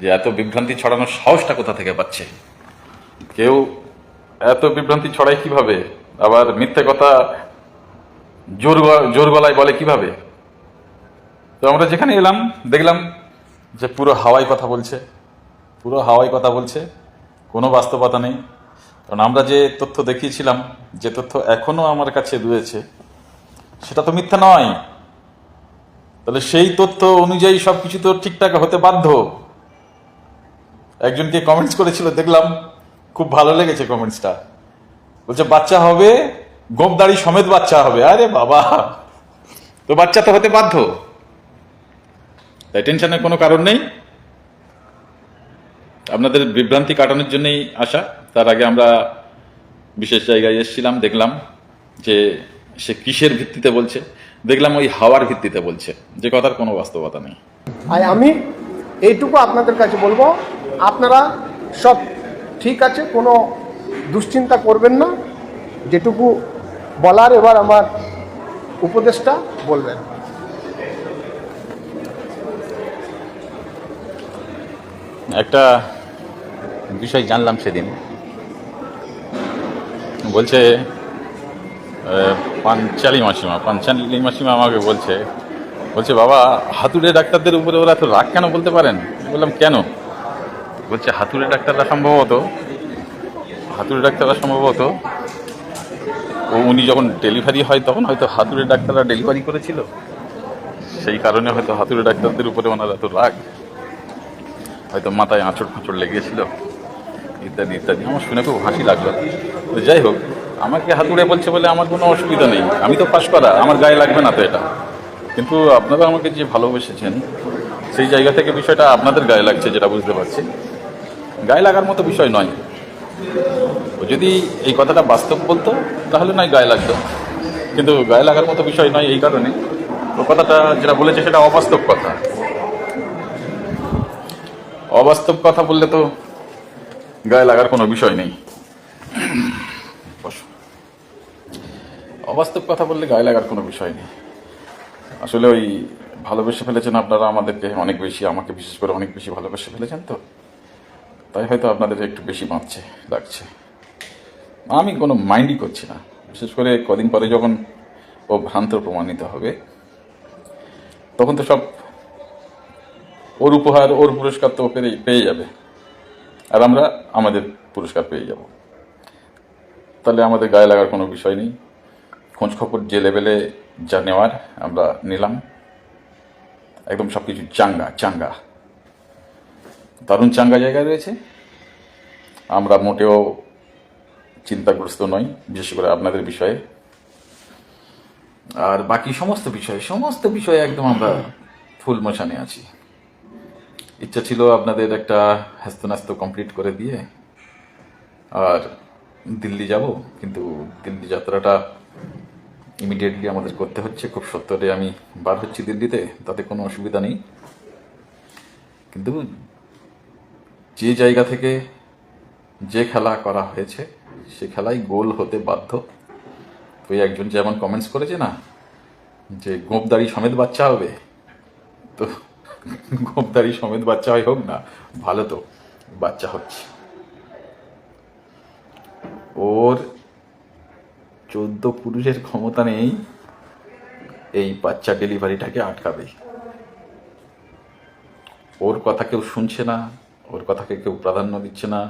যে এত বিভ্রান্তি ছড়ানোর সাহসটা কোথা থেকে পাচ্ছে? কেউ এত বিভ্রান্তি ছড়ায় কীভাবে? আবার মিথ্যে কথা জোর জোর গলায় বলে কীভাবে? তো আমরা যেখানে এলাম, দেখলাম যে পুরো হাওয়াই কথা বলছে। পুরো হাওয়াই কথা বলছে, কোনো বাস্তবতা নেই। কারণ আমরা যে তথ্য দেখিয়েছিলাম, যে তথ্য এখনও আমার কাছে রয়েছে, সেটা তো মিথ্যা নয়। তাহলে সেই তথ্য অনুযায়ী সবকিছু তো ঠিকঠাক হতে বাধ্য। একজনকে কমেন্টস করেছিল, দেখলাম খুব ভালো লেগেছে কমেন্টসটা বলছে, বাচ্চা হবে গোপদাড়ি সমেত বাচ্চা হবে। আরে বাবা, তো বাচ্চা তো হতে বাধ্য। তাই টেনশনের কোনো কারণ নেই। আপনাদের বিভ্রান্তি কাটানোর জন্যই আসা। তার আগে আমরা বিশেষ জায়গায় এসেছিলাম, দেখলাম যে সে কিসের ভিত্তিতে বলছে। দেখলাম ওই হাওয়ার ভিত্তিতে বলছে। যে কথার কোনো বাস্তবতা নেই। আমি এইটুকু আপনাদের কাছে বলব আপনারা সব ঠিক আছে, কোনো দুশ্চিন্তা করবেন না। যেটুকু বলার এবার আমার উপদেশটা বলবেন। একটা বিষয় জানলাম সেদিন। বলছে পাঞ্চালি মাসিমা পাঞ্চালি মাসিমা আমাকে বলছে বলছে, বাবা, হাতুড়ে ডাক্তারদের উপরে ওরা এত রাগ কেন বলতে পারেন? বললাম, কেন? বলছে হাতুড়ে ডাক্তাররা সম্ভবত, হাতুড়ে ডাক্তাররা সম্ভবত, ও উনি যখন ডেলিভারি হয় তখন হয়তো হাতুড়ে ডাক্তাররা ডেলিভারি করেছিল। সেই কারণে হয়তো হাতুড়ে ডাক্তারদের উপরে ওনার এত রাগ। হয়তো মাথায় আঁচড় ফাঁচড় লেগেছিল, ইত্যাদি ইত্যাদি। আমার শুনে খুব হাসি লাগল। তো যাই হোক, আমাকে হাতুড়ে বলছে বলে আমার কোনো অসুবিধা নেই। আমি তো পাশ করা, আমার গায়ে লাগবে না তো এটা। কিন্তু আপনারা আমাকে যে ভালোবেসেছেন, সেই জায়গা থেকে বিষয়টা আপনাদের গায়ে লাগছে যেটা বুঝতে পারছি। গায়ে লাগার মতো বিষয় নয়। ও যদি এই কথাটা বাস্তব বলতো, তাহলে নয় গায়ে লাগতো। কিন্তু গায়ে লাগার মতো বিষয় নয় এই কারণে। ও কথাটা যেটা বলেছে সেটা অবাস্তব কথা। অবাস্তব কথা বললে তো গায়ে লাগার কোনো বিষয় নেই। বসো। অবাস্তব কথা বললে গায়ে লাগার কোনো বিষয় নেই। আসলে ওই ভালোবেসে ফেলেছেন আপনারা আমাদেরকে অনেক বেশি, আমাকে বিশেষ করে অনেক বেশি ভালোবেসে ফেলেছেন তো। তাই হয়তো আপনাদের একটু বেশি বাঁচছে লাগছে। আমি কোনো মাইন্ডই করছি না। বিশেষ করে কদিন পরে যখন ও ভ্রান্ত প্রমাণিত হবে, তখন তো সব ওর উপহার, ওর পুরস্কার তো ও পেয়ে যাবে। আর আমরা আমাদের পুরস্কার পেয়ে যাব। তাহলে আমাদের গায়ে লাগার কোনো বিষয় নেই। খোঁজ খবর যে লেভেলে যা নেওয়ার আমরা নিলাম। একদম সব কিছু চাঙ্গা চাঙ্গা। দারুণ চাঙ্গা জায়গায় রয়েছে। আমরা মোটেও চিন্তাগ্রস্ত নই, বিশেষ করে আপনাদের বিষয়ে। আর বাকি সমস্ত বিষয়, সমস্ত বিষয়ে একদম আমরা ফুল মোশানে আছি। ইচ্ছা ছিল আপনাদের একটা হ্যাস্ত কমপ্লিট করে দিয়ে আর দিল্লি যাব, কিন্তু দিল্লি যাত্রাটা ইমিডিয়েটলি আমাদের করতে হচ্ছে। খুব সত্তরে আমি বার হচ্ছি দিল্লিতে, তাতে কোনো অসুবিধা নেই। কিন্তু যে জায়গা থেকে যে খেলা করা হয়েছে, সে খেলাই গোল হতে বাধ্য। তো একজন যেমন কমেন্টস করেছে না, যে গোপদারি সমেত বাচ্চা হবে, তো গোপদারি সমেত বাচ্চা হয় হোক না, ভালো তো, বাচ্চা হচ্ছে। ওর চোদ্দ পুরুষের ক্ষমতা নেই, এই বাচ্চা ডেলিভারিটাকে আটকাবে। ওর কথা কেউ শুনছে না ওর কথাকে কেউ প্রাধান্য দিচ্ছে না।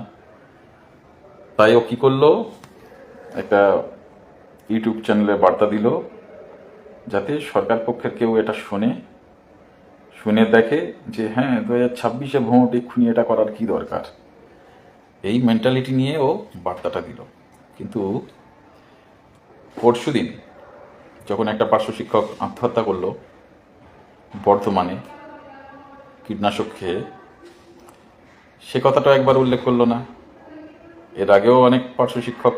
তাই ও কি করল? একটা ইউটিউব চ্যানেলে বার্তা দিল, যাতে সরকার পক্ষের কেউ এটা শোনে। শুনে দেখে যে হ্যাঁ দু হাজার ছাব্বিশে ভোট, এক্ষুনি এটা করার কি দরকার? এই মেন্টালিটি নিয়ে ও বার্তাটা দিল। কিন্তু পরশু দিন যখন একটা পার্শ্ব শিক্ষক আত্মহত্যা করল বর্ধমানে কীটনাশক খেয়ে সে কথাটা একবার উল্লেখ করল না। এর আগেও অনেক পার্শ্ব শিক্ষক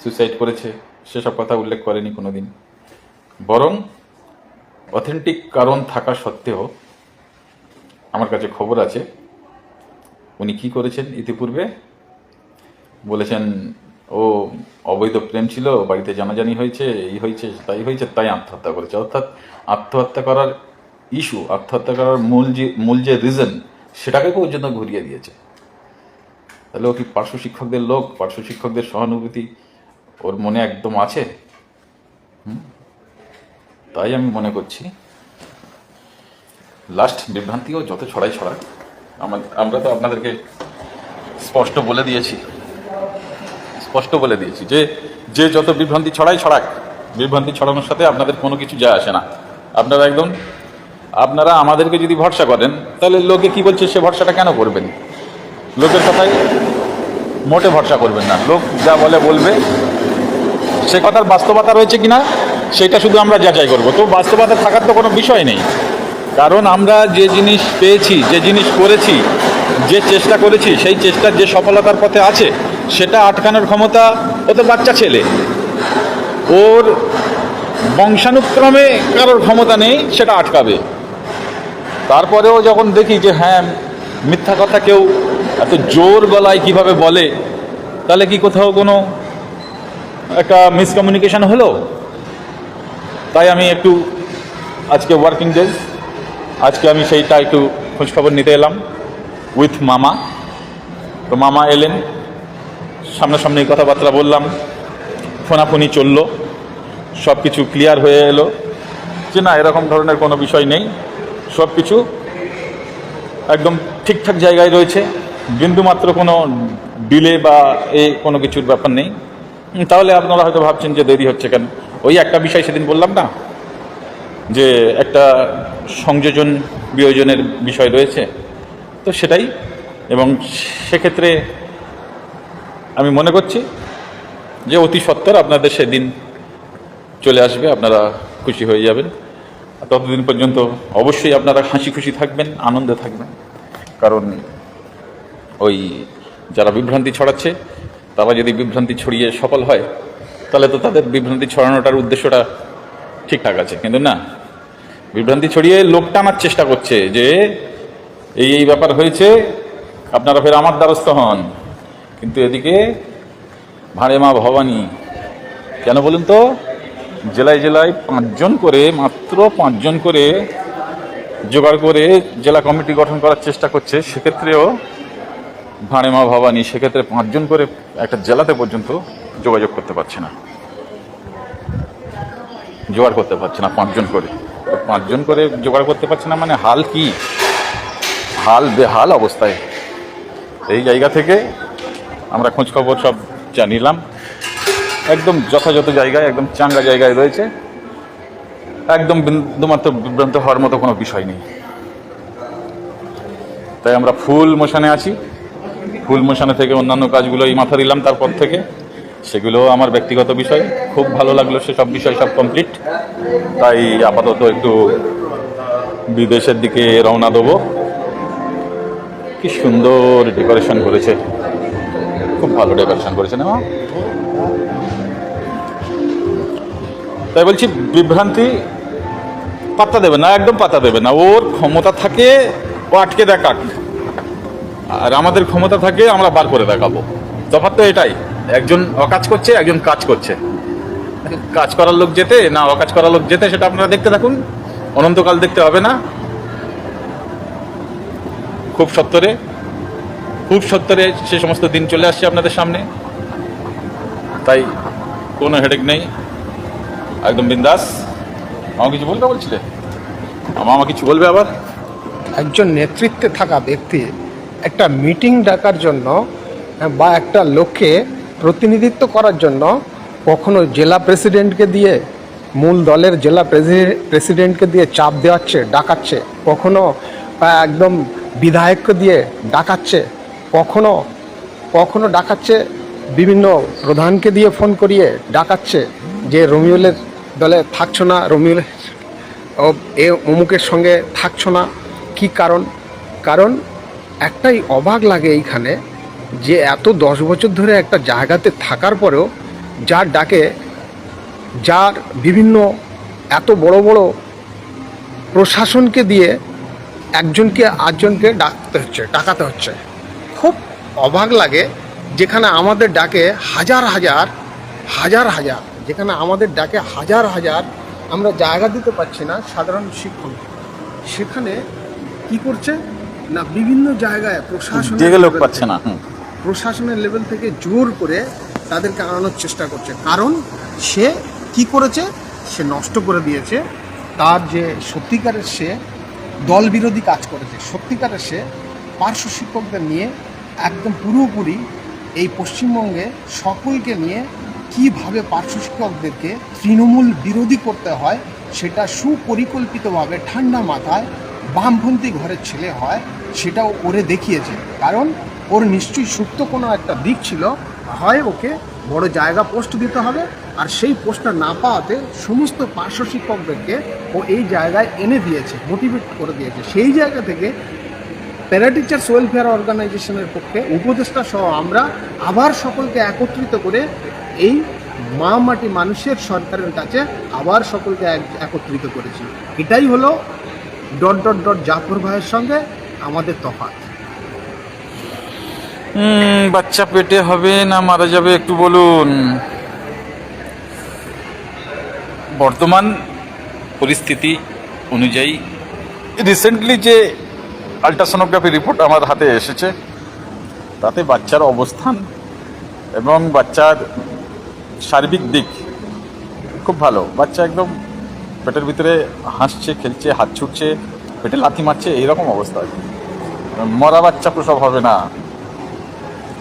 সুইসাইড করেছে, সেসব কথা উল্লেখ করেনি কোনোদিন। বরং অথেন্টিক কারণ থাকা সত্ত্বেও আমার কাছে খবর আছে, উনি কি করেছেন ইতিপূর্বে? বলেছেন, ও অবৈধ প্রেম ছিল, বাড়িতে জানাজানি হয়েছে, এই হয়েছে, তাই হয়েছে, তাই আত্মহত্যা করেছে। অর্থাৎ আত্মহত্যা করার ইস্যু আত্মহত্যা করার মূল যে মূল যে রিজন সেটাকে পর্যন্ত ঘুরিয়ে দিয়েছে। তাহলে ও কি পার্শ্ব শিক্ষকদের লোক? পার্শ্ব শিক্ষকদের সহানুভূতি ওর মনে একদম আছে? তাই আমি মনে করছি। লাস্ট বিভ্রান্তিও যত ছড়াই ছড়াক আমা- আমরা তো আপনাদেরকে স্পষ্ট বলে দিয়েছি। স্পষ্ট বলে দিয়েছি যে যে যত বিভ্রান্তি ছড়াই ছড়াক, বিভ্রান্তি ছড়ানোর সাথে আপনাদের কোনো কিছু যায় আসে না। আপনারা একদম আপনারা আমাদেরকে যদি ভরসা করেন, তাহলে লোকে কি বলছে, সে ভরসাটা কেন করবেন? লোকের কথাই মোটে ভরসা করবেন না। লোক যা বলে বলবে। সে কথার বাস্তবতা রয়েছে কিনা, সেটা শুধু আমরা যাচাই করব। তো বাস্তবতা থাকার তো কোনো বিষয় নেই। কারণ আমরা যে জিনিস পেয়েছি, যে জিনিস করেছি, যে চেষ্টা করেছি, সেই চেষ্টার যে সফলতার পথে আছে, সেটা আটকানোর ক্ষমতা ও তো বাচ্চা ছেলে। ওর বংশানুক্রমে কারোর ক্ষমতা নেই, সেটা আটকাবে। তারপরেও যখন দেখি যে হ্যাঁ মিথ্যা কথা কেউ এত জোর গলায় কীভাবে বলে, তাহলে কি কোথাও কোনো একটা মিসকমিউনিকেশন হলো? তাই আমি একটু আজকে ওয়ার্কিং ডেজ আজকে আমি সেইটা একটু খোঁজখবর নিতে এলাম উইথ মামা। তো মামা এলেন, সামনাসামনি কথাবার্তা বললাম, ফোনাফোনি চলল সব কিছু ক্লিয়ার হয়ে এলো। যে না, এরকম ধরনের কোনো বিষয় নেই। সব কিছু একদম ঠিকঠাক জায়গায় রয়েছে। বিন্দুমাত্র কোনো ডিলে বা এ কোনো কিছুর ব্যাপার নেই। তাহলে আপনারা হয়তো ভাবছেন যে দেরি হচ্ছে কেন? ওই একটা বিষয় সেদিন বললাম না? যে একটা সংযোজন বিয়োজনের বিষয় রয়েছে। তো সেটাই। এবং সেক্ষেত্রে আমি মনে করছি যে অতি সত্বর আপনাদের সেদিন চলে আসবে, আপনারা খুশি হয়ে যাবেন। ততদিন পর্যন্ত অবশ্যই আপনারা হাসি খুশি থাকবেন, আনন্দে থাকবেন। কারণ ওই যারা বিভ্রান্তি ছড়াচ্ছে, তারা যদি বিভ্রান্তি ছড়িয়ে সফল হয়, তাহলে তো তাদের বিভ্রান্তি ছড়ানোটার উদ্দেশ্যটা ঠিকঠাক আছে, কিন্তু না। বিভ্রান্তি ছড়িয়ে লোক টানার চেষ্টা করছে যে, এই এই ব্যাপার হয়েছে, আপনারা ফের আমার দ্বারস্থ হন। কিন্তু এদিকে ভাঁড়ে মা ভবানী, কেন বলুন তো? জেলায় জেলায় পাঁচজন করে, মাত্র পাঁচজন করে জোগাড় করে জেলা কমিটি গঠন করার চেষ্টা করছে। সেক্ষেত্রেও ভাঁড়ে মা ভবানী সেক্ষেত্রে পাঁচজন করে একটা জেলাতে পর্যন্ত যোগাযোগ করতে পারছে না। জোগাড় করতে পারছে না পাঁচজন করে। পাঁচজন করে জোগাড় করতে পারছে না মানে হাল কি? হাল বেহাল অবস্থায়। এই জায়গা থেকে আমরা খোঁজখবর সব জানিলাম। একদম যথাযথ জায়গায়, একদম চাঙ্গা জায়গায় রয়েছে। একদম বিন্দুমাত্র বিভ্রান্ত হওয়ার মতো কোনো বিষয় নেই। তাই আমরা ফুল মোশানে আছি। ফুল মোশানে থেকে অন্যান্য কাজগুলোই মাথা দিলাম তারপর থেকে সেগুলো আমার ব্যক্তিগত বিষয়। খুব ভালো লাগল সেসব বিষয় সব কমপ্লিট তাই আপাতত একটু বিদেশের দিকে রওনা দেবো। কি সুন্দর ডেকোরেশন করেছে। খুব ভালো ডেকোরেশন করেছে, না? তাই বলছি, বিভ্রান্তি পাত্তা দেবে না, একদম পাত্তা দেবে না। ওর ক্ষমতা থাকে, ও আটকে দেখাক। আর আমাদের ক্ষমতা থাকে, আমরা বার করে দেখাবো। তফাৎ তো এটাই, একজন অকাজ করছে, একজন কাজ করছে। কাজ করার লোক যেতে, না অকাজ করার লোক যেতে, সেটা আপনারা দেখতে থাকুন। অনন্তকাল দেখতে হবে না। খুব সত্তরে খুব সত্তরে সে সমস্ত দিন চলে আসছে আপনাদের সামনে। তাই কোনো হেডেক নেই। একদম বিন্দাস। আমার কিছু বলতে বলছিলে? আমার কিছু বলবে আবার? একজন নেতৃত্বে থাকা ব্যক্তি একটা মিটিং ডাকার জন্য বা একটা লোককে প্রতিনিধিত্ব করার জন্য কখনো জেলা প্রেসিডেন্টকে দিয়ে, মূল দলের জেলা প্রেসিডেন্ট প্রেসিডেন্টকে দিয়ে চাপ দেওয়াচ্ছে, ডাকাচ্ছে, কখনো একদম বিধায়ককে দিয়ে ডাকাচ্ছে, কখনো কখনো ডাকাচ্ছে বিভিন্ন প্রধানকে দিয়ে ফোন করিয়ে ডাকাচ্ছে যে রমিউলের দলে থাকছো না রমিউলের ও এ অমুকের সঙ্গে থাকছো না, কি কারণ? কারণ একটাই অবাক লাগে এইখানে যে এত দশ বছর ধরে একটা জায়গাতে থাকার পরেও যার ডাকে যার বিভিন্ন এত বড় বড় প্রশাসনকে দিয়ে একজনকে আটজনকে ডাকতে হচ্ছে, ডাকাতে হচ্ছে। খুব অবাক লাগে যেখানে আমাদের ডাকে হাজার হাজার হাজার হাজার যেখানে আমাদের ডাকে হাজার হাজার আমরা জায়গা দিতে পারছি না সাধারণ শিক্ষক। সেখানে কি করছে না বিভিন্ন জায়গায় প্রশাসন লোক পাচ্ছে না প্রশাসনের লেভেল থেকে জোর করে তাদেরকে আনানোর চেষ্টা করছে। কারণ সে কি করেছে? সে নষ্ট করে দিয়েছে। তার যে সত্যিকারের সে দল বিরোধী কাজ করেছে। সত্যিকারের সে পার্শ্ব শিক্ষকদের নিয়ে একদম পুরোপুরি এই পশ্চিমবঙ্গে সকলকে নিয়ে কীভাবে পার্শ্ব শিক্ষকদেরকে তৃণমূল বিরোধী করতে হয়, সেটা সুপরিকল্পিতভাবে ঠান্ডা মাথায় বামপন্থী ঘরের ছেলে হয়, সেটাও ওরে দেখিয়েছে। কারণ ওর নিশ্চয়ই সুপ্ত কোনো একটা দিক ছিল, হয় ওকে বড় জায়গা পোস্ট দিতে হবে, আর সেই পোস্টটা না পাওয়াতে সমস্ত পার্শ্ব শিক্ষকদেরকে ও এই জায়গায় এনে দিয়েছে, মোটিভেট করে দিয়েছে। সেই জায়গা থেকে প্যারা টিচার্স ওয়েলফেয়ার অর্গানাইজেশনের পক্ষে উপদেষ্টা সহ আমরা আবার সকলকে একত্রিত করে এই মা মাটি মানুষের সরকারের কাছে আবার সকলকে এক- একত্রিত করেছি। এটাই হলো ডট ডট ডট জাফর ভাইয়ের সঙ্গে আমাদের তফাৎ। বাচ্চা পেটে হবে না মারা যাবে একটু বলুন। বর্তমান পরিস্থিতি অনুযায়ী রিসেন্টলি যে আলট্রাসোনোগ্রাফি রিপোর্ট আমার হাতে এসেছে। তাতে বাচ্চার অবস্থান এবং বাচ্চার সার্বিক দিক খুব ভালো। বাচ্চা একদম পেটের ভিতরে হাসছে, খেলছে, হাত ছুটছে, পেটে লাথি মারছে, এইরকম অবস্থা। মরা বাচ্চা প্রসব হবে না।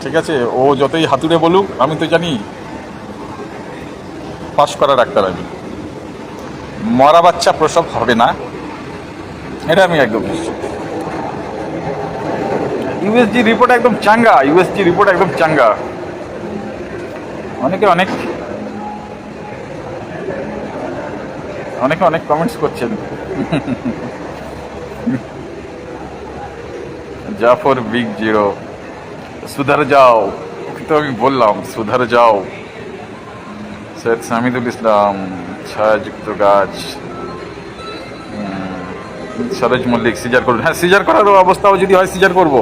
ঠিক আছে? ও যতই হাতুড়ে বলুক, আমি তো জানি পাস করা ডাক্তার আমি। মরা বাচ্চা প্রসব হবে না, এটা আমি একদম নিশ্চিত। ইউএসজি রিপোর্ট একদম চাঙ্গা, ইউএসজি রিপোর্ট একদম চাঙ্গা। অনেকে অনেক অনেকে অনেক কমেন্টস করছেন। Jafar big zero. সুধার যাও। তো আমি বললাম, সুধার যাও। সৈয়দ সামিদুল ইসলাম, ছায়াযুক্ত গাছ। সরোজ মল্লিক, সিজার করুন। হ্যাঁ সিজার করারও অবস্থাও যদি হয়, সিজার করব।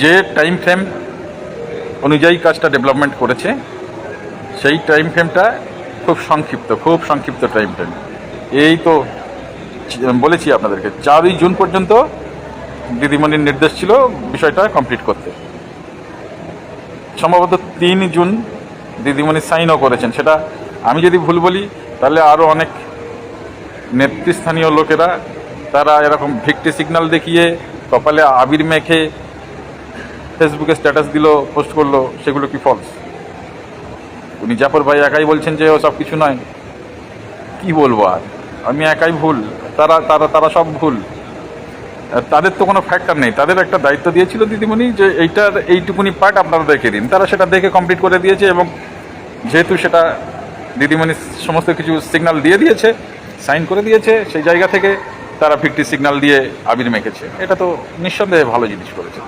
যে টাইম ফ্রেম অনুযায়ী কাজটা ডেভেলপমেন্ট করেছে, সেই টাইম ফ্রেমটা খুব সংক্ষিপ্ত খুব সংক্ষিপ্ত টাইম ফ্রেম এই তো বলেছি আপনাদেরকে, চারই জুন পর্যন্ত দিদিমণির নির্দেশ ছিল বিষয়টা কমপ্লিট করতে। সম্ভবত তিন জুন দিদিমণি সাইনও করেছেন, সেটা আমি যদি ভুল বলি, তাহলে আরও অনেক নেতৃস্থানীয় লোকেরা, তারা এরকম ভিক্টি সিগন্যাল দেখিয়ে, কপালে আবির মেখে ফেসবুকে স্ট্যাটাস দিল পোস্ট করল, সেগুলো কি ফলস উনি জাফর ভাই একাই বলছেন যে ও সব কিছু নয়। কি বলব আর? আমি একাই ভুল। তারা তারা তারা সব ভুল। তাদের তো কোনো ফ্যাক্টর নেই। তাদের একটা দায়িত্ব দিয়েছিল দিদিমণি যে এইটার, এইটুকুনি পার্ট আপনারা দেখে দিন। তারা সেটা দেখে কমপ্লিট করে দিয়েছে এবং যেহেতু সেটা দিদিমণি সমস্ত কিছু সিগনাল দিয়ে দিয়েছে সাইন করে দিয়েছে, সেই জায়গা থেকে তারা ফিফটি সিগনাল দিয়ে আবির মেখেছে। এটা তো নিঃসন্দেহে ভালো জিনিস করেছে।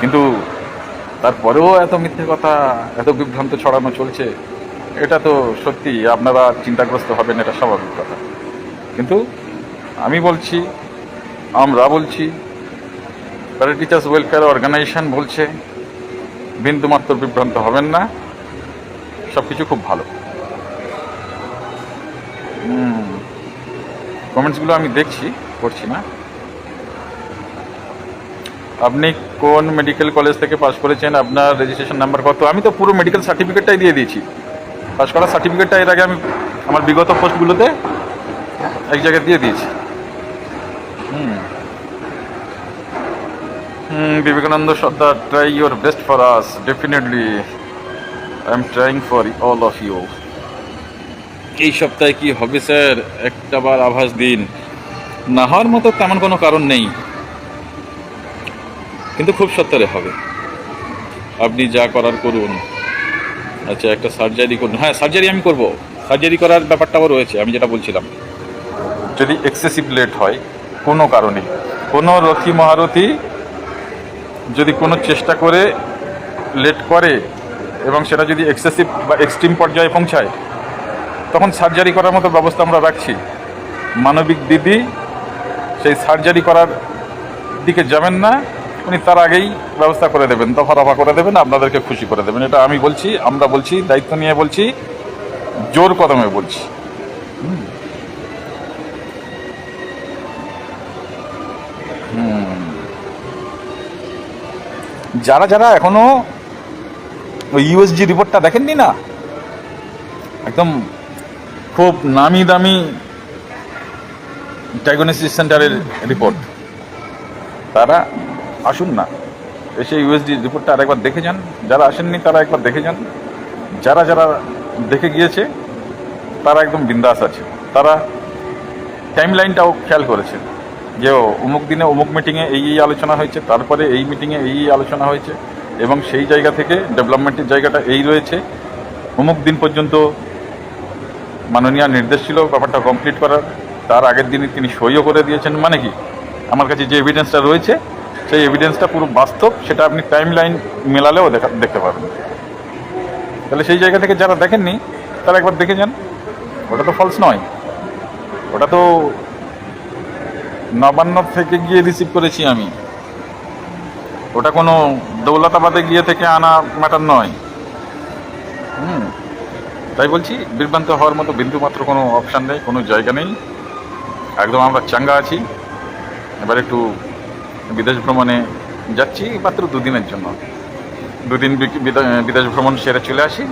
কিন্তু তারপরেও এত মিথ্যে কথা, এত বিভ্রান্ত ছড়ানো চলছে, এটা তো সত্যি, আপনারা চিন্তাগ্রস্ত হবেন, এটা স্বাভাবিক কথা। কিন্তু আমি বলছি, আমরা বলছি প্যারা টিচার্স ওয়েলফেয়ার অর্গানাইজেশন বলছে বিন্দুমাত্র বিভ্রান্ত হবেন না সব কিছু খুব ভালো। কমেন্টসগুলো আমি দেখছি, করছি না। আপনি কোন মেডিকেল কলেজ থেকে পাস করেছেন, আপনার রেজিস্ট্রেশন নাম্বার কত? আমি তো পুরো মেডিকেল সার্টিফিকেটটাই দিয়ে দিয়েছি। পাস করার সার্টিফিকেটটা এর আগে আমি আমার বিগত পোস্টগুলোতে এক জায়গায় দিয়ে দিয়েছি। হুম। হুম, Vivekananda Sardar try your best for us definitely I am trying for all of you এই সপ্তাহে কি হবে, স্যার? একটা বার আভাস দিন। না হওয়ার মতো তেমন কোনো কারণ নেই। কিন্তু খুব সত্তরে হবে। আপনি যা করার করুন। আচ্ছা একটা সার্জারি করুন। হ্যাঁ সার্জারি আমি করব। সার্জারি করার ব্যাপারটাও রয়েছে, আমি যেটা বলছিলাম। যদি এক্সেসিভ লেট হয়, কোনো কারণে, কোনো রথী মহারথী যদি কোনো চেষ্টা করে লেট করে এবং সেটা যদি এক্সেসিভ বা এক্সট্রিম পর্যায়ে পৌঁছায়, তখন সার্জারি করার মতো ব্যবস্থা আমরা রাখছি। মানবিক দিদি সেই সার্জারি করার দিকে যাবেন না। আপনি তার আগেই ব্যবস্থা করে দেবেন দফা দফা করে দেবেন, আপনাদেরকে খুশি করে দেবেন। এটা আমি বলছি, আমরা বলছি, দায়িত্ব নিয়ে বলছি, জোর কদমে বলছি। যারা যারা এখনও ওই ইউএসজি রিপোর্টটা দেখেননি না, একদম খুব নামি দামি ডায়াগনোসিস সেন্টারের রিপোর্ট তারা আসুন না। এসে ইউএসডি রিপোর্টটা আরেকবার দেখে যান। যারা আসেননি, তারা একবার দেখে যান। যারা যারা দেখে গিয়েছে, তারা একদম বিন্দাস আছে। তারা টাইম লাইনটাও খেয়াল করেছে যে অমুক দিনে অমুক মিটিংয়ে এই এই আলোচনা হয়েছে, তারপরে এই মিটিংয়ে এই আলোচনা হয়েছে, এবং সেই জায়গা থেকে ডেভেলপমেন্টের জায়গাটা এই রয়েছে। অমুক দিন পর্যন্ত মাননীয় নির্দেশ ছিল ব্যাপারটা কমপ্লিট করার। তার আগের দিনে তিনি সইও করে দিয়েছেন। মানে কি? আমার কাছে যে এভিডেন্সটা রয়েছে সেই এভিডেন্সটা পুরো বাস্তব, সেটা আপনি টাইম লাইন মেলালেও দেখা দেখতে পাবেন তাহলে সেই জায়গা থেকে যারা দেখেননি, তারা একবার দেখে যান। ওটা তো ফলস নয়। ওটা তো নবান্ন থেকে গিয়ে রিসিভ করেছি আমি। ওটা কোনো দৌলতাবাদে গিয়ে থেকে আনা ম্যাটার নয়। হুম। তাই বলছি, বিভ্রান্ত হওয়ার মতো বিন্দুমাত্র কোনো অপশান নেই, কোনো জায়গা নেই। একদম আমরা চাঙ্গা আছি। এবার একটু বিদেশ ভ্রমণে যাচ্ছি মাত্র দুদিনের জন্য। দুদিন বিদেশ ভ্রমণ সেরে চলে আসি।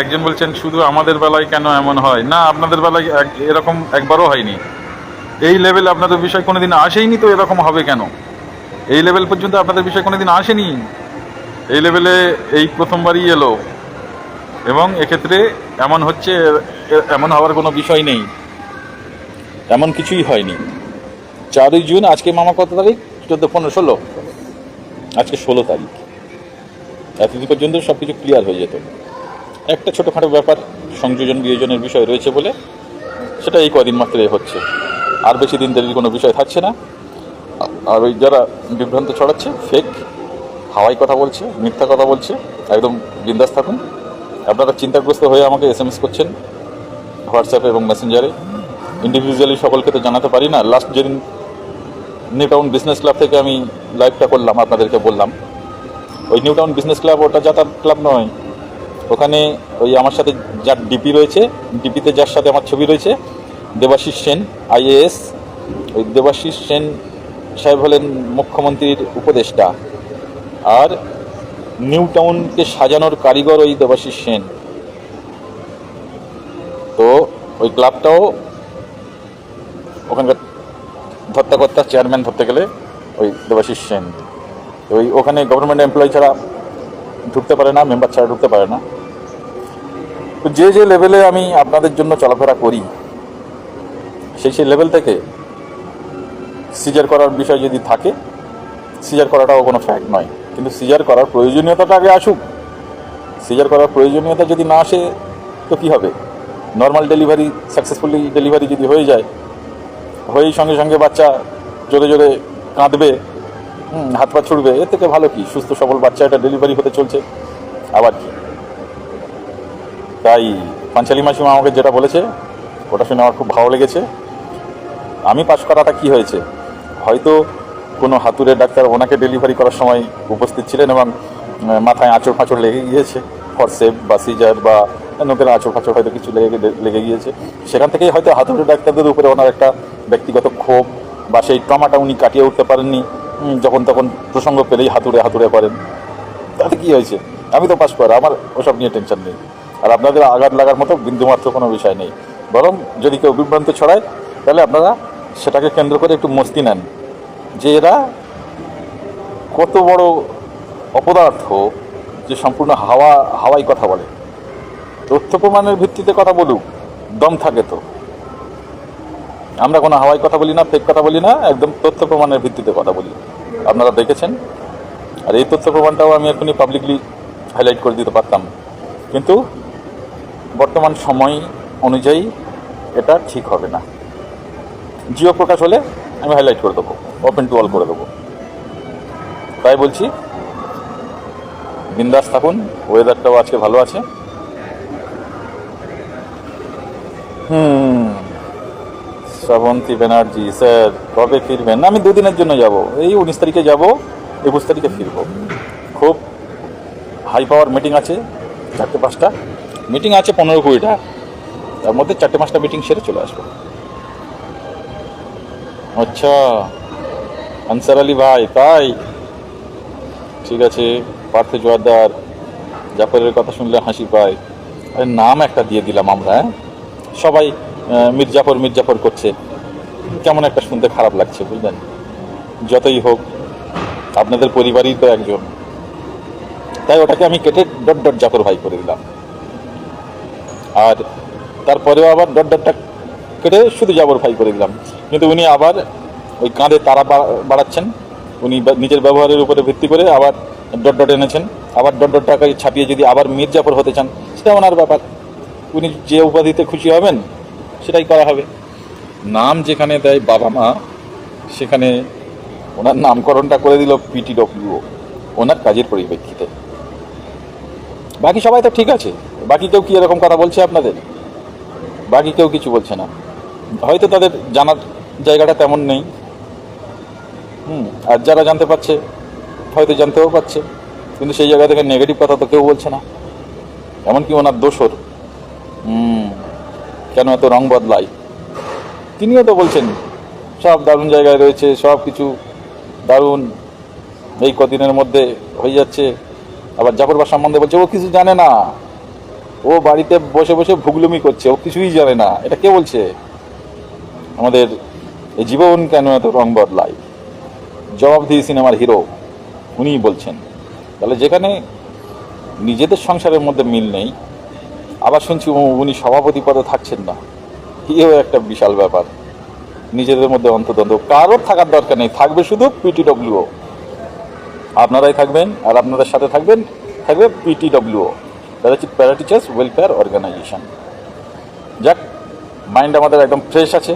একজন বলছেন, শুধু আমাদের বেলায় কেন এমন হয়? না, আপনাদের বেলায় এরকম একবারও হয়নি। এই লেভেলে আপনাদের বিষয় কোনোদিন আসেইনি তো এরকম হবে কেন? এই লেভেল পর্যন্ত আপনাদের বিষয় কোনোদিন আসেনি? এই লেভেলে এই প্রথমবারই এলো। এবং এক্ষেত্রে এমন হচ্ছে এমন হওয়ার কোনো বিষয় নেই। এমন কিছুই হয়নি। চারই জুন, আজকে মামা কত তারিখ? চোদ্দ, পনেরো, ষোলো। আজকে ষোলো তারিখ। এতদিন পর্যন্ত সব কিছু ক্লিয়ার হয়ে যেত। একটা ছোটোখাটো ব্যাপার, সংযোজন বিয়োজনের বিষয় রয়েছে বলে, সেটা এই কদিন মাত্রই হচ্ছে। আর বেশি দিন দেরির কোনো বিষয় থাকছে না। আর ওই যারা বিভ্রান্ত ছড়াচ্ছে ফেক হাওয়াই কথা বলছে, মিথ্যা কথা বলছে, একদম বিন্দাস থাকুন। আপনারা চিন্তাগ্রস্ত হয়ে আমাকে এস এম এস করছেন হোয়াটসঅ্যাপে এবং মেসেঞ্জারে ইন্ডিভিজুয়ালি সকলকে তো জানাতে পারি না। লাস্ট যেদিন নিউ টাউন বিজনেস ক্লাব থেকে আমি লাইভটা করলাম, আপনাদেরকে বললাম। ওই নিউ টাউন বিজনেস ক্লাব ওটা যাতায়াত ক্লাব নয়। ওখানে ওই আমার সাথে যার ডিপি রয়েছে ডিপিতে যার সাথে আমার ছবি রয়েছে, দেবাশিস সেন আইএএস ওই দেবাশিস সেন সাহেব হলেন মুখ্যমন্ত্রীর উপদেষ্টা। আর নিউ টাউনকে সাজানোর কারিগর ওই দেবাশিস সেন। তো ওই ক্লাবটাও ওখানকার ধর্তাকর্তা চেয়ারম্যান ধরতে গেলে ওই দেবাশিস সেন। ওই ওখানে গভর্নমেন্ট এমপ্লয়ি ছাড়া ঢুকতে পারে না মেম্বার ছাড়া ঢুকতে পারে না। তো যে যে লেভেলে আমি আপনাদের জন্য চলাফেরা করি, সেই সেই লেভেল থেকে সিজার করার বিষয় যদি থাকে সিজার করাটাও কোনো ফ্যাক্ট নয়। কিন্তু সিজার করার প্রয়োজনীয়তাটা আগে আসুক। সিজার করার প্রয়োজনীয়তা যদি না আসে, তো কী হবে? নর্মাল ডেলিভারি সাকসেসফুলি ডেলিভারি যদি হয়ে যায় হয়েই সঙ্গে সঙ্গে বাচ্চা জোরে জোরে কাঁদবে হুম, হাত পা ছুটবে এর থেকে ভালো কি? সুস্থ সবল বাচ্চা এটা ডেলিভারি হতে চলছে। আবার কি? তাই পাঞ্চালি মাসিমা আমাকে যেটা বলেছে ওটা শুনে আমার খুব ভালো লেগেছে। আমি পাশ করাটা কি হয়েছে? হয়তো কোনো হাতুড়ে ডাক্তার ওনাকে ডেলিভারি করার সময় উপস্থিত ছিলেন এবং মাথায় আঁচড় ফাঁচড় লেগে গিয়েছে ফর ফরসেপ বা সিজার বা নোকের আঁচড় ফাঁচড় হয়তো কিছু লেগে লেগে গিয়েছে। সেখান থেকেই হয়তো হাতুড়ে ডাক্তারদের উপরে ওনার একটা ব্যক্তিগত ক্ষোভ বা সেই ট্রমাটা উনি কাটিয়ে উঠতে পারেননি। যখন তখন প্রসঙ্গ পেলেই হাতুড়ে হাতুড়ে করেন। তাতে কী হয়েছে? আমি তো পাস করা, আমার ওসব নিয়ে টেনশন নেই। আর আপনাদের আঘাত লাগার মতো বিন্দুমাত্র কোনো বিষয় নেই। বরং যদি কেউ বিভ্রান্ত ছড়ায়, তাহলে আপনারা সেটাকে কেন্দ্র করে একটু মস্তি নেন। যে এরা কত বড় অপদার্থ যে সম্পূর্ণ হাওয়া হাওয়াই কথা বলে। তথ্য প্রমাণের ভিত্তিতে কথা বলুক, দম থাকে তো। আমরা কোনো হাওয়াই কথা বলি না ফেক কথা বলি না, একদম তথ্য প্রমাণের ভিত্তিতে কথা বলি। আপনারা দেখেছেন? আর এই তথ্য প্রমাণটাও আমি এখনই পাবলিকলি হাইলাইট করে দিতে পারতাম। কিন্তু বর্তমান সময় অনুযায়ী এটা ঠিক হবে না। জিও প্রকাশ হলে আমি হাইলাইট করে দেবো ওপেন টু অল করে দেবো। তাই বলছি, বিন্দাস থাকুন ওয়েদারটাও আজকে ভালো আছে। হুম। শ্রাবন্তী ব্যানার্জি, স্যার, কবে ফিরবেন? আমি দুদিনের জন্য যাব। এই উনিশ তারিখে যাব, একুশ তারিখে ফিরব। খুব হাই পাওয়ার মিটিং আছে, চারটে পাঁচটা। মিটিং আছে পনেরো কুড়িটা। তার মধ্যে চারটে পাঁচটা মিটিং সেরে চলে আসব। আচ্ছা আনসার আলী ভাই, তাই? ঠিক আছে, পার্থ জোয়ারদার, জাফরের কথা শুনলে হাসি পায়। আরে, নাম একটা দিয়ে দিলাম আমরা হ্যাঁ? সবাই মির্জাফর মির্জাফর করছে। কেমন একটা শুনতে খারাপ লাগছে, বুঝলেন? যতই হোক, আপনাদের পরিবারই তো একজন। তাই ওটাকে আমি কেটে ডট ডট জাফর ভাই করে দিলাম। আর তারপরেও আবার ডট ডটটা কেটে শুধু জাবর ভাই করে দিলাম। কিন্তু উনি আবার ওই কাঁধে তারা বাড়াচ্ছেন। উনি নিজের ব্যবহারের উপরে ভিত্তি করে আবার ডট ডট এনেছেন। আবার ডট ডটটাকে ছাপিয়ে যদি আবার মীর জাফর হতে চান, সেটা ওনার ব্যাপার। উনি যে উপাধিতে খুশি হবেন, সেটাই করা হবে। নাম যেখানে দেয় বাবা মা, সেখানে ওনার নামকরণটা করে দিল পিটিডব্লিউ ওনার কাজের পরিপ্রেক্ষিতে। বাকি সবাই তো ঠিক আছে, বাকি কেউ কি এরকম কথা বলছে আপনাদের? বাকি কেউ কিছু বলছে না। হয়তো তাদের জানার জায়গাটা তেমন নেই। হুম, আর যারা জানতে পারছে, হয়তো জানতেও পারছে, কিন্তু সেই জায়গা থেকে নেগেটিভ কথা তো কেউ বলছে না। এমনকি ওনার দোষর হুম। কেন এত রং বদলাই তিনিও তো বলছেন, সব দারুণ জায়গায় রয়েছে, সব কিছু দারুণ। এই কদিনের মধ্যে হয়ে যাচ্ছে। আবার জাফরবার সম্বন্ধে বলছে, ও কিছু জানে না। ও বাড়িতে বসে বসে ভুগলুমি করছে, ও কিছুই জানে না। এটা কে বলছে? আমাদের এই জীবন কেন এত রং বদলায়? জবাবদিহি সিনেমার হিরো উনিই বলছেন। তাহলে যেখানে নিজেদের সংসারের মধ্যে মিল নেই আবার শুনছি উনি সভাপতি পদে থাকছেন না। এও একটা বিশাল ব্যাপার। নিজেদের মধ্যে অন্তদ্বন্দ্ব। কারোর থাকার দরকার নেই, থাকবে শুধু পিটিডব্লিউ আপনারাই থাকবেন আর আপনাদের সাথে থাকবেন, থাকবে পিটিডব্লিউ দ্যাট হচ্ছে প্যারা টিচার্স ওয়েলফেয়ার অর্গানাইজেশন যাক মাইন্ড আমাদের একদম ফ্রেশ আছে।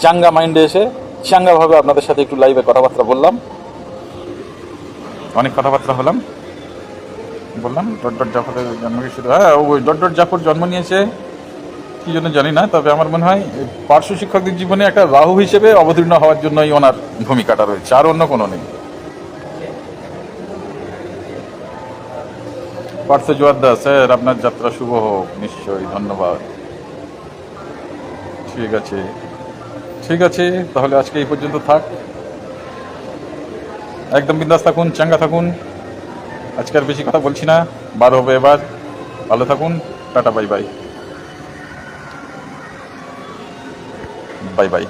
চাঙ্গা মাইন্ডে এসে, চাঙ্গাভাবে আপনাদের সাথে একটু লাইভে কথাবার্তা বললাম। অনেক কথাবার্তা হলাম। বললাম, ডট ডট জাফরের জন্ম শুরু হ্যাঁ ওই ডট ডট জাফর জন্ম নিয়েছে, কি জন্য জানি না, তবে আমার মনে হয় পার্শ্ব শিক্ষকদের জীবনে একটা রাহু হিসেবে অবতীর্ণ হওয়ার জন্যই ওনার ভূমিকাটা রয়েছে, আর অন্য কোনো নেই। পার্শ্ব পার্থ জোয়ারদা, স্যার, আপনার যাত্রা শুভ হোক, নিশ্চয়ই, ধন্যবাদ। ঠিক আছে ঠিক আছে, তাহলে আজকে এই পর্যন্ত থাক। একদম বিন্দাস থাকুন, চাঙ্গা থাকুন। আজকে আর বেশি কথা বলছি না। বার হবে এবার। ভালো থাকুন। Tata, bye bye. Bye bye.